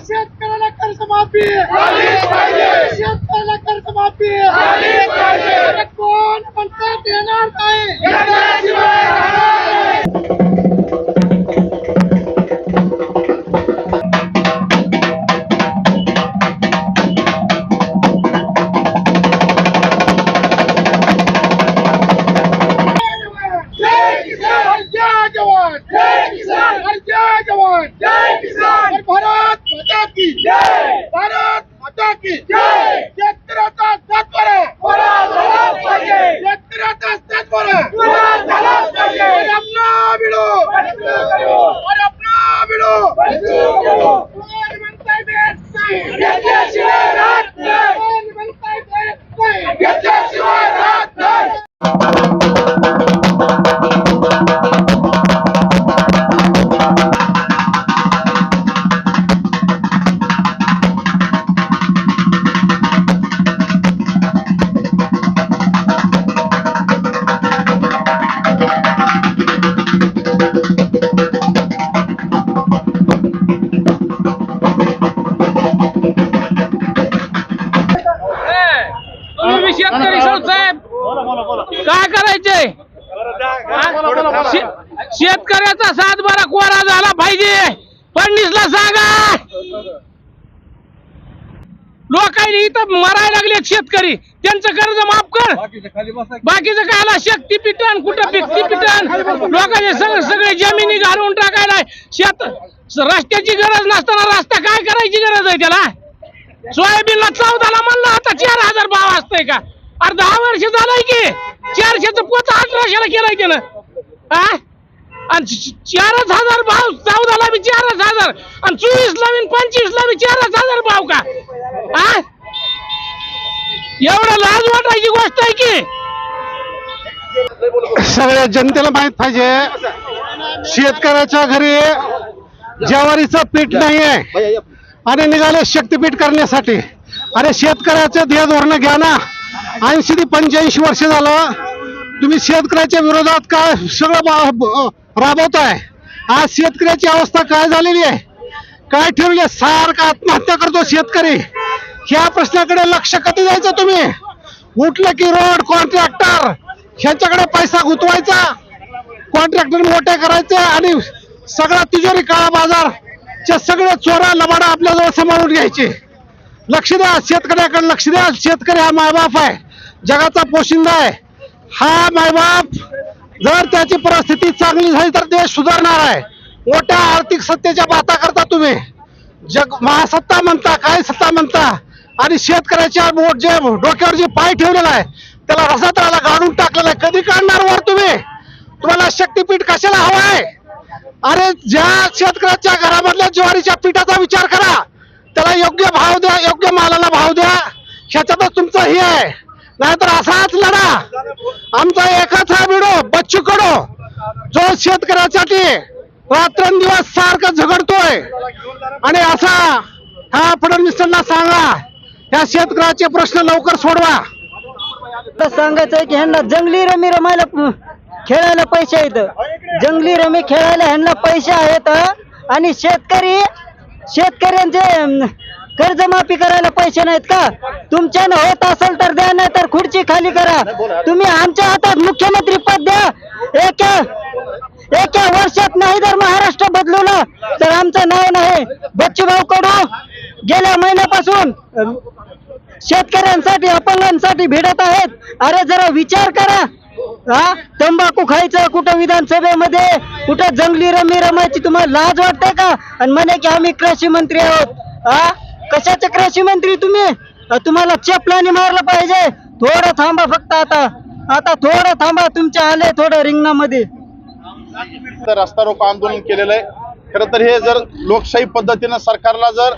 शेतकऱ्याला कर्ज माफी! शेतकऱ्याला कर्ज माफी! जय जय किसान भारत माता की जय! लोकांनी इथं मरायला लागलेत शेतकरी. त्यांचं कर्ज माफ कर. बाकीचं कायला शक्ती पिटन कुठं पिकती पिटन लोकांचे सगळे सगळे जमिनी घालून टाकायला. शेत रस्त्याची गरज नसताना रस्ता काय करायची गरज आहे त्याला? सोयाबीनला चौदाला म्हणलं आता चार हजार भाव असतंय का? अरे दहा वर्ष झालंय की. चारशेच पोच अठराशेला केलंय त्यानं. चारच हजार भाव चौदाला बी चारच हजार. आणि चोवीस ला पंचवीस ला बी चारच हजार भाव का? एवढं लाज वाटायची गोष्ट आहे की? सगळ्या जनतेला माहीत पाहिजे. शेतकऱ्याच्या घरी ज्वारीचं पीठ नाहीये. आणि निघाले शक्तीपीठ करण्यासाठी. अरे शेतकऱ्याचं ध्येय धोरण घ्या ना. ऐंशी ते पंच्याऐंशी वर्ष झालं. तुम्ही शेतकऱ्याच्या विरोधात काय सगळं राबवताय? आज शेतकऱ्याची अवस्था काय झालेली आहे? काय ठेवली सारखा आत्महत्या करतो शेतकरी. ह्या प्रश्नाकडे लक्ष कधी द्यायचं तुम्ही? उठलं की रोड कॉन्ट्रॅक्टर ह्यांच्याकडे पैसा गुंतवायचा. कॉन्ट्रॅक्टर मोठे करायचे आणि सगळा तिजोरी काळा बाजार चे सगळे चोरा लबाडा आपल्याजवळ सांभाळून घ्यायचे. लक्ष द्या शेतकऱ्याकडे लक्ष द्या. शेतकरी हा मायबाप आहे. जगाचा पोशिंदा आहे. हा मायबाप जर त्याची परिस्थिती चांगली झाली तर देश सुधारणार आहे. मोठ्या आर्थिक सत्तेच्या बाता करता तुम्ही. जग महासत्ता म्हणता काय सत्ता म्हणता? आणि शेतकऱ्याच्या बोट जे डोक्यावर जे पाय ठेवलेला आहे त्याला रसातळाला गाडून टाकलेला आहे. कधी काढणार वर तुम्ही? तुम्हाला शक्तीपीठ कशाला हवं आहे अरे ज्या शेतकऱ्याच्या घरामधल्या ज्वारीच्या पिठाचा विचार करा. त्याला योग्य भाव द्या योग्य मालाला भाव द्या. ह्याच्यातच तुमचं हे आहे. नाहीतर असाच लढा. आमचा एकाच हा व्हिडिओ बच्चू कडो जो शेतकऱ्यासाठी रात्रंदिवस सारखं झगडतोय. आणि असा हा फडणवीसांना सांगा ह्या शेतकऱ्याचे प्रश्न लवकर सोडवा. सांगायचं की ह्यांना जंगली रमी रमायला खेळायला पैसे आहेत. जंगली रमी खेळायला ह्यांना पैसे आहेत आणि शेतकरी शेतकऱ्यांचे कर्जमाफी करायला पैसे नाहीत का? तुमच्यानं होत असेल तर द्या नाही तर खुर्ची खाली करा. तुम्ही आमच्या हातात मुख्यमंत्री पद द्या. एका एका वर्षात नाही जर महाराष्ट्र बदलवलं तर आमचं नाव नाही. बच्चूभाऊ कडू गेल्या महिन्यापासून शेतकऱ्यांसाठी अपंगांसाठी भिडत आहेत. अरे जरा विचार करा. हा? तंबाखू खायचं कुठं विधानसभेमध्ये? कुठं जंगली रमी रमायची तुम्हाला लाज वाटते का? आणि म्हणे की आम्ही कृषी मंत्री आहोत. हा? कशाचे कृषी मंत्री तुम्ही? तुम्हाला चपलाने मारलं पाहिजे. थोडं थांबा फक्त आता. आता थोडं थांबा तुमच्या आले थोडं रिंगणामध्ये. रस्ता रोको आंदोलन केलेलं आहे. खरं तर हे जर लोकशाही पद्धतीनं सरकारला जर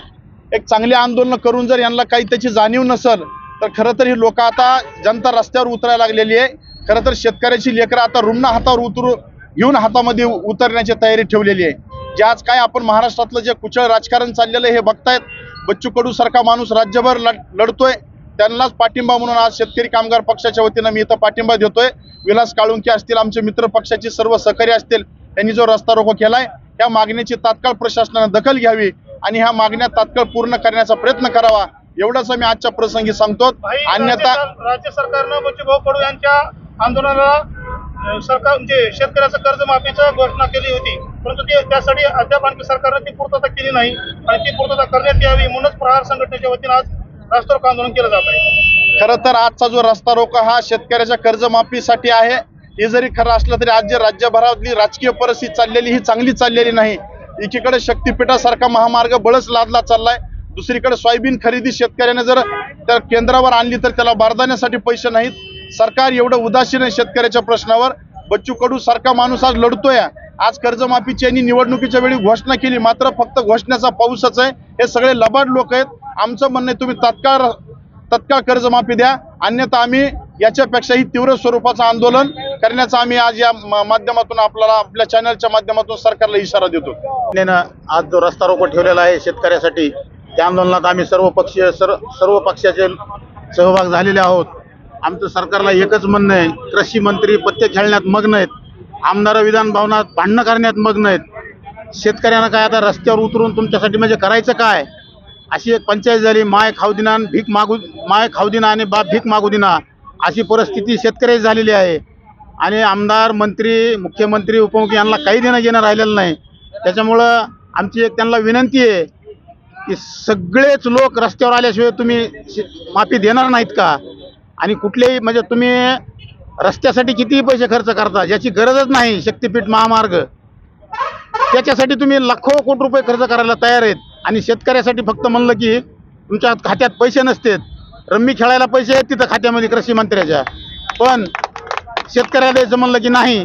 एक चांगली आंदोलन करून जर यांना काही त्याची जाणीव नसेल तर खरं तर ही लोक आता जनता रस्त्यावर उतरायला लागलेली आहे. खरं तर शेतकऱ्याची लेकरं आता रुग्ण हातावर उतरू घेऊन हातामध्ये उतरण्याची तयारी ठेवलेली आहे. जे आज काय आपण महाराष्ट्रातलं जे कुचळ राजकारण चाललेलं आहे हे बघतायत. बच्चू कडू सारखा माणूस राज्यभर लढ लढतोय. त्यांनाच पाठिंबा म्हणून आज शेतकरी कामगार पक्षाच्या वतीनं मी इथं पाठिंबा देतोय. विलास काळुंके असतील आमचे मित्र पक्षाचे सर्व सहकारी असतील त्यांनी जो रस्ता रोको केलाय या मागणीची तात्काळ प्रशासनानं दखल घ्यावी. आणि ह्या मागण्या तात्काळ पूर्ण करण्याचा प्रयत्न करावा एवढंच मी आजच्या प्रसंगी सांगतो. अन्यथा राज्य सरकारनं बच्चूभाऊ कडू यांच्या आंदोलनाला सरकार म्हणजे शेतकऱ्याचं कर्जमाफीचं घोषणा केली होती. परंतु ते त्यासाठी अद्याप आणखी सरकारनं ती पूर्तता केली नाही आणि ती पूर्तता करण्यात यावी म्हणूनच प्रहार संघटनेच्या वतीनं आज राष्ट्ररोको आंदोलन केलं जात आहे. खरं तर आजचा जो रस्ता रोको हा शेतकऱ्याच्या कर्जमाफीसाठी आहे. हे जरी खरं असलं तरी आज जे राज्यभरातली राजकीय परिस्थिती चाललेली ही चांगली चाललेली नाही. एकीकडे शक्तीपीठासारखा महामार्ग बळच लादला चाललाय दुसरीकडे सोयाबीन खरेदी शेतकऱ्याने जर त्या केंद्रावर आणली तर त्याला बारदाण्यासाठी पैसे नाहीत. सरकार एवढं उदासीन आहे शेतकऱ्याच्या प्रश्नावर. बच्चू कडू सारखा माणूस आज लढतोय. आज कर्जमाफीची यांनी निवडणुकीच्या वेळी घोषणा केली मात्र फक्त घोषणेचा पाऊसच आहे. हे सगळे लबाड लोक आहेत. आमचं म्हणणं आहे तुम्ही तत्काळ तत्काळ कर्जमाफी द्या. अन्यथा आम्ही याच्यापेक्षाही तीव्र स्वरूपाचं आंदोलन करण्याचा आम्ही आज या म- माध्यमातून आपल्याला आपल्या चॅनलच्या माध्यमातून सरकारला इशारा देतो. आज जो रस्ता रोको ठेवलेला आहे शेतकऱ्यासाठी त्या आंदोलनात आम्ही सर्व पक्षीय सर्व सर्व पक्षाचे सहभाग झालेले आहोत. आमचं सरकारला एकच म्हणणं आहे कृषी मंत्री पत्ते खेळण्यात मग्न आहेत आमदार विधान भवनात भांडणं करण्यात मग्न आहेत. शेतकऱ्यांना काय आता रस्त्यावर उतरून तुमच्यासाठी म्हणजे करायचं काय? अशी एक पंचायत झाली माय खाऊ दिना भीक मागू माय खाऊ दिना आणि बाप भीक मागू दिना. अशी परिस्थिती शेतकऱ्याची झालेली आहे. आणि आमदार मंत्री मुख्यमंत्री उपमुख्यमंत्री यांना काही देणं घेणं राहिलेलं नाही. त्याच्यामुळं आमची एक त्यांना विनंती आहे की सगळेच लोक रस्त्यावर आल्याशिवाय तुम्ही शे- माफी देणार नाहीत का? आणि कुठलेही म्हणजे तुम्ही रस्त्यासाठी कितीही पैसे खर्च करता ज्याची गरजच नाही शक्तीपीठ महामार्ग. त्याच्यासाठी तुम्ही लाखो कोटी रुपये खर्च करायला तयार आहेत. आणि शेतकऱ्यासाठी फक्त म्हणलं की तुमच्या खात्यात पैसे नसतात. रम्मी खेळायला पैसे आहेत तिथं खात्यामध्ये कृषी मंत्र्याच्या. पण शेतकऱ्याला द्यायचं म्हणलं की नाही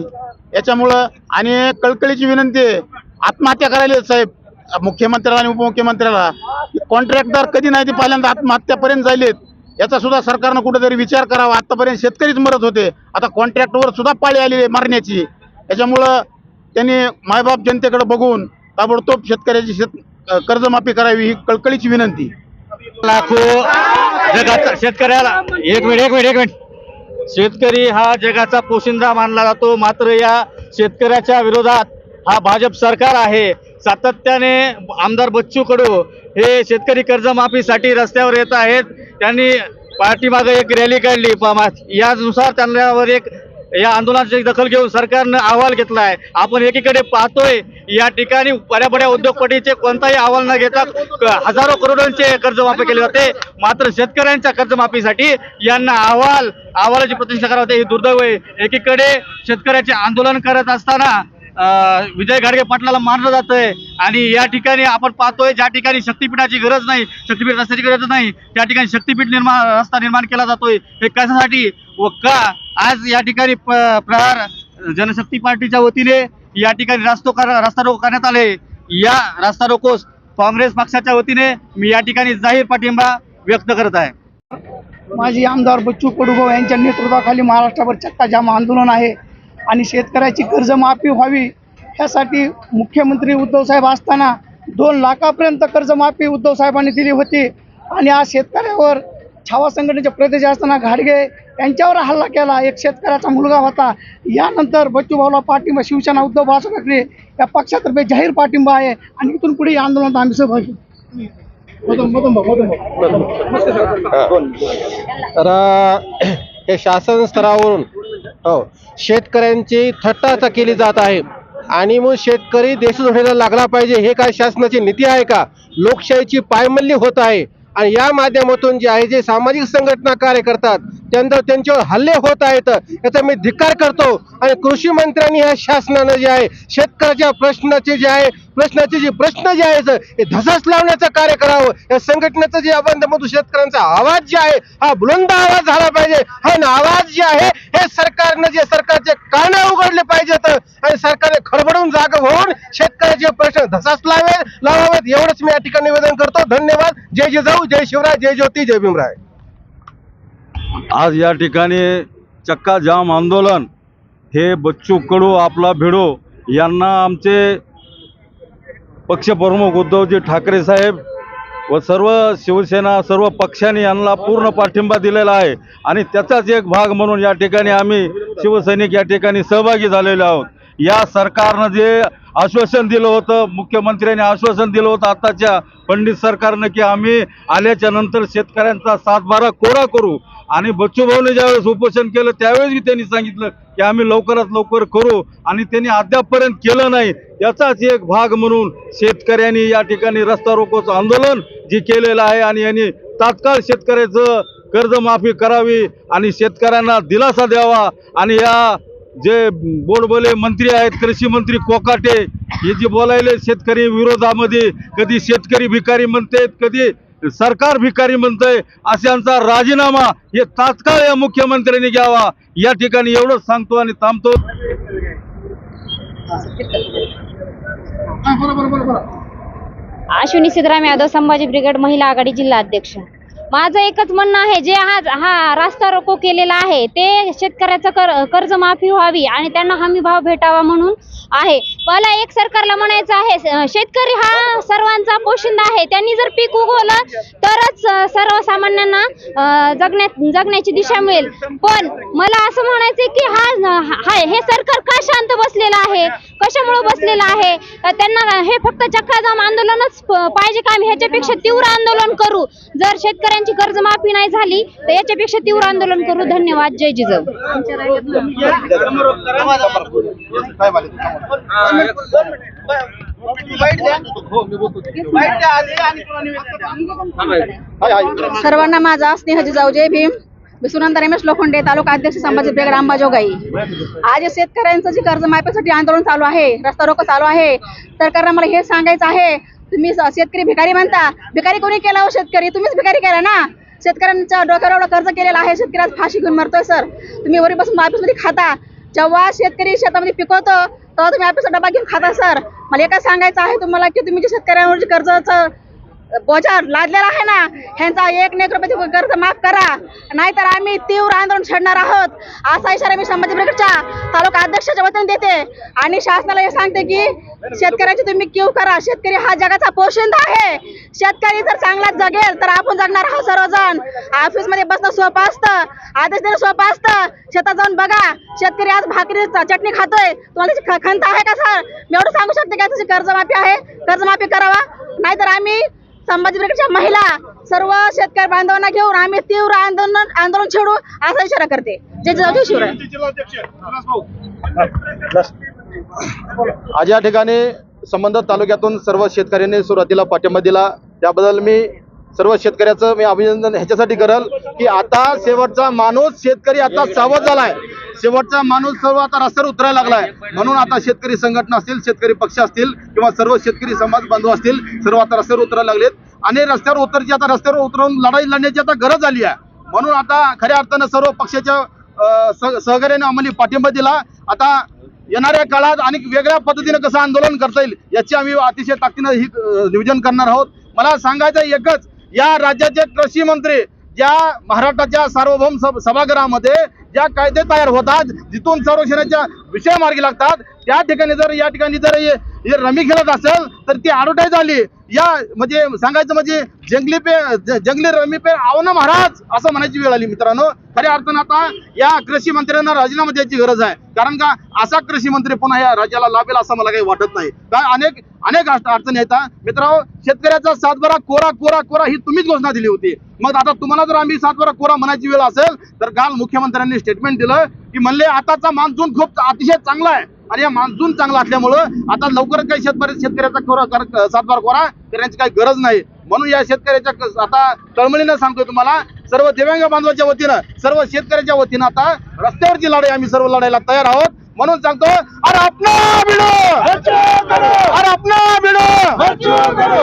याच्यामुळं आणि कळकळीची विनंती आहे आत्महत्या करायला साहेब. मुख्यमंत्र्याला आणि उपमुख्यमंत्र्याला. कॉन्ट्रॅक्टर कधी नाही ते पहिल्यांदा आत्महत्यापर्यंत झालेत याचा सुद्धा सरकारनं कुठेतरी विचार करावा. आतापर्यंत शेतकरीच मरत होते. आता कॉन्ट्रॅक्टवर सुद्धा पाळी आलेली आहे मारण्याची. याच्यामुळं त्यांनी मायबाप जनतेकडे बघून ताबडतोब शेतकऱ्याची शेत कर्जमाफी करावी ही कळकळीची विनंती. लाखो जगाचा शेतकऱ्याला. एक मिनिट एक मिनिट एक मिनिट. शेतकरी हा जगाचा पोशिंदा मानला जातो. मात्र या शेतकऱ्याच्या विरोधात हा भाजप सरकार आहे. सातत्याने आमदार बच्चू कडू हे शेतकरी कर्जमाफीसाठी रस्त्यावर येत आहेत. त्यांनी पाठीमागे एक रॅली काढली. प- यानुसार त्यांच्यावर एक या आंदोलनाची दखल घेऊन सरकारनं अहवाल घेतला आहे आपण एकीकडे पाहतोय या ठिकाणी बऱ्या बड्या उद्योगपतीचे कोणताही अहवाल न घेता हजारो करोडोंचे कर्जमाफी केले जाते. मात्र शेतकऱ्यांच्या कर्जमाफीसाठी यांना अहवाल अहवालाची प्रतिष्ठा करावी ही हे दुर्दैव आहे. एकीकडे शेतकऱ्याचे आंदोलन करत असताना विजय घाडगे पाटलाला मानलं जातंय. आणि या ठिकाणी आपण पाहतोय ज्या ठिकाणी शक्तीपीठाची गरज नाही शक्तीपीठ रस्त्याची गरज नाही त्या ठिकाणी शक्तीपीठ निर्माण रस्ता निर्माण केला जातोय. हे कशासाठी? व का? आज या ठिकाणी प्रहार जनशक्ती पार्टीच्या वतीने या ठिकाणी रास्तो रस्ता रोको करण्यात आले. या रास्ता रोकोस काँग्रेस पक्षाच्या वतीने मी या ठिकाणी जाहीर पाठिंबा व्यक्त करत आहे. माजी आमदार बच्चू कडूभाऊ यांच्या नेतृत्वाखाली महाराष्ट्रावर चक्का जाम आंदोलन आहे. आणि शेतकऱ्याची कर्जमाफी व्हावी ह्यासाठी मुख्यमंत्री उद्धव साहेब असताना दोन लाखापर्यंत कर्जमाफी उद्धव साहेबांनी दिली होती. आणि आज शेतकऱ्यावर छावा संघटनेचे प्रदेश असताना घाडगे यांच्यावर हल्ला केला. एक शेतकऱ्याचा मुलगा होता. यानंतर बच्चूभाऊला पाठिंबा शिवसेना उद्धव बाळासाहेब ठाकरे या पक्षातर्फे जाहीर पाठिंबा आहे. आणि इथून पुढे या आंदोलनात आम्ही सहभागी तर हे शासन स्तरावरून हो. शेतकऱ्यांची थट्टाचा केली जात आहे. आणि मग शेतकरी देशद्रोहीला लागला पाहिजे हे काय शासनाची नीती आहे का? लोकशाहीची पायमल्ली होत आहे. आणि या माध्यमातून जे आहे जे सामाजिक संघटना कार्य करतात त्यांचा त्यांच्यावर हल्ले होत आहेत याचा मी धिक्कार करतो. आणि कृषी मंत्र्यांनी ह्या शासनानं जे आहे शेतकऱ्याच्या प्रश्नाचे जे आहे प्रश्नाचे जे प्रश्न जे आहेत हे धसास लावण्याचं कार्य करावं. या संघटनेचं जे माध्यमातून शेतकऱ्यांचा आवाज जे आहे हा बुलंद आवाज झाला पाहिजे. हा आवाज जे आहे हे सरकारनं जे सरकारचे कान उघडले पाहिजेत. आणि सरकारने खडबड जाग होऊन शेतकऱ्याचे प्रश्न धसास लावे लावावेत एवढंच मी या ठिकाणी निवेदन करतो. धन्यवाद. जय जिजाऊ जय शिवराय. जय ज्योती. जय भीमराय. आज या ठिकाणी चक्का जाम आंदोलन. हे बच्चू कडू आपला भिडो यांना आमचे पक्षप्रमुख उद्धवजी ठाकरे साहेब व सर्व शिवसेना सर्व पक्षांनी यांना पूर्ण पाठिंबा दिलेला आहे. आणि त्याचाच एक भाग म्हणून या ठिकाणी आम्ही शिवसैनिक या ठिकाणी सहभागी झालेलो आहोत. या सरकारनं जे आश्वासन दिलं होतं मुख्यमंत्र्यांनी आश्वासन दिलं होतं आताच्या पंडित सरकारनं की आम्ही आल्याच्यानंतर शेतकऱ्यांचा सातबारा कोरा करू. आणि बच्चू भाऊने ज्यावेळेस उपोषण केलं त्यावेळेस त्यांनी सांगितलं की आम्ही लवकरात लवकर करू. आणि त्यांनी अद्यापपर्यंत केलं नाही. याचाच एक भाग म्हणून शेतकऱ्यांनी या ठिकाणी रस्ता रोकोचं आंदोलन जे केलेलं आहे आणि यांनी तात्काळ शेतकऱ्याचं कर्जमाफी करावी आणि शेतकऱ्यांना दिलासा द्यावा. आणि या जे बोलबोले मंत्री आहेत कृषी मंत्री कोकाटे हे जे बोलायले शेतकरी विरोधामध्ये कधी शेतकरी भिकारी म्हणते कधी सरकार भिकारी म्हणतंय अशांचा राजीनामा हे तात्काळ या मुख्यमंत्र्यांनी घ्यावा. या ठिकाणी एवढंच सांगतो आणि थांबतो. अश्विनी सिद्धराम यादव संभाजी ब्रिगेड महिला आघाडी जिल्हा अध्यक्ष. माझं एकच म्हणणं आहे जे आज हा रास्ता रोको केलेला आहे ते शेतकऱ्याचं कर कर्जमाफी व्हावी आणि त्यांना हमी भाव भेटावा म्हणून आहे. मला एक सरकारला म्हणायचं आहे शेतकरी हा सर्वांचा पोशिंदा आहे त्यांनी जर पीक उगवलं तरच सर्वसामान्यांना जगण्या जगण्यात जगण्याची दिशा मिळेल. पण मला असं म्हणायचं की हा हा हे सरकार का शांत बसलेलं आहे? कशामुळे बसलेलं आहे? त्यांना हे फक्त चक्काजाम आंदोलनच पाहिजे का? आम्ही ह्याच्यापेक्षा तीव्र आंदोलन करू. जर शेतकऱ्यांची कर्जमाफी नाही झाली तर याच्यापेक्षा तीव्र आंदोलन करू. धन्यवाद. जय जिजाऊ. सर्वांना माझा स्नेह जिजाऊ जय भीम. मी सुनंदा रमेश लोखंडे तालुका अध्यक्ष संभाजी ब्रिगेड अंबाजोगाई आज शेतकऱ्यांचं जे कर्जमाफीसाठी आंदोलन चालू आहे रस्ता रोको चालू आहे सरकारला मला हे सांगायचं आहे तुम्ही शेतकरी भिकारी म्हणता भिकारी कोणी केला हो शेतकरी? तुम्हीच भिकारी केला ना? शेतकऱ्यांच्या डोक्यावर एवढं कर्ज केलेलं आहे. शेतकरी आज फाशी घेऊन मरतोय सर. तुम्ही वरी बसून ऑफिसमध्ये खाता. जेव्हा शेतकरी शेतामध्ये पिकवतो तेव्हा तुम्ही ऑफिसचा डबा घेऊन खाता सर. मला एकच सांगायचं आहे तुम्हाला की तुम्ही जे शेतकऱ्यांवर जे कर्जाचं बोजा लादलेला आहे ना ह्यांचा एक नेक रुपयाचे कर्ज माफ करा. नाहीतर आम्ही तीव्र आंदोलन छेडणार आहोत. असा इशारा मी संभाजी ब्रिगेडच्या तालुका अध्यक्षाच्या वतीने देते. आणि शासनाला हे सांगते की शेतकऱ्याची तुम्ही क्यू करा. शेतकरी हा जगाचा पोशिंदा आहे. शेतकरी जर चांगला जगेल तर आपण जगणार आहोत सर्वजण. ऑफिसमध्ये बसणं सोपं असतं. आदेश देणं सोपं असतं. शेतात जाऊन बघा. शेतकरी आज भाकरी चटणी खातोय. तुम्हाला त्याची खंत आहे का सर? मी एवढं सांगू शकते का? त्याची कर्जमाफी आहे. कर्जमाफी करावा. नाहीतर आम्ही संभाजी ब्रिगेडच्या महिला सर्व शेतकरी बांधवांना घेऊन आम्ही तीव्र आंदोलन आंदोलन छेडू असा इशारा करते. जय शिवराय. आज या ठिकाणी संबंधित तालुक्यातून सर्व शेतकऱ्यांनी सुरुवातीला पाठिंबा दिला. त्याबद्दल मी सर्व शेतकऱ्याचं मी अभिनंदन ह्याच्यासाठी करल की आता शेवटचा माणूस शेतकरी आता सावध झालाय. शेवटचा माणूस सर्व आता रस्त्यावर उतरायला लागलाय. म्हणून आता शेतकरी संघटना असतील शेतकरी पक्ष असतील किंवा सर्व शेतकरी समाज बांधव असतील सर्व आता रस्त्यावर उतरायला लागलेत. आणि रस्त्यावर उतरची आता रस्त्यावर उतरून लढाई लढण्याची आता गरज आली आहे. म्हणून आता खऱ्या अर्थानं सर्व पक्षाच्या सह- सहकार्याने आम्हाला पाठिंबा दिला. आता येणाऱ्या काळात आणि वेगळ्या पद्धतीने कसं आंदोलन करता येईल याची आम्ही अतिशय ताकदीनं ही नियोजन करणार आहोत. मला सांगायचं एकच या राज्याचे कृषी मंत्री ज्या महाराष्ट्राच्या सार्वभौम सभागृहामध्ये ज्या कायदे तयार होतात जिथून संरक्षणाच्या विषय मार्गी लागतात त्या ठिकाणी जर या ठिकाणी जर रमी खेळत असेल तर ती ॲडव्हर्टाईज झाली. या म्हणजे सांगायचं म्हणजे जंगली पे जंगली रमी पे आवन महाराज असं म्हणायची वेळ आली मित्रांनो. खऱ्या अर्थानं आता या कृषी मंत्र्यांना राजीनामा द्यायची गरज आहे. कारण का असा कृषी मंत्री पुन्हा या राज्याला लाभेल असं मला काही वाटत नाही. काय अनेक अनेक अडचणी येतात मित्रांनो शेतकऱ्याचा सातबारा कोरा कोरा कोरा ही तुम्हीच घोषणा दिली होती. मग आता तुम्हाला जर आम्ही सातबारा कोरा म्हणायची वेळ असेल तर काल मुख्यमंत्र्यांनी स्टेटमेंट दिलं की म्हणले आताचा मान्सून खूप अतिशय चांगला आहे. आणि या मान्सून चांगला असल्यामुळं आता लवकरच काही शेतकरी शेतकऱ्याचा कोरा सातबारा कोरा करण्याची काही गरज नाही. म्हणून या शेतकऱ्याच्या आता तळमळीनं सांगतोय तुम्हाला सर्व दिव्यांग बांधवाच्या वतीनं सर्व शेतकऱ्याच्या वतीनं आता रस्त्यावरची लढाई आम्ही सर्व लढायला तयार आहोत. म्हणून सांगतो अरे अपना भिडो अरे अपना भिडो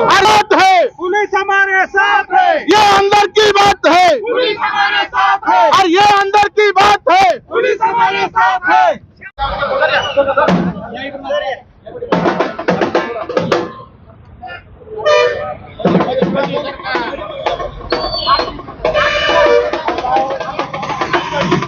हालत पुलिस हमारे साथ है। ये अंदर की बात है। पुलिस हमारे साथ है। और ये अंदर की बात है। पुलिस हमारे साथ है।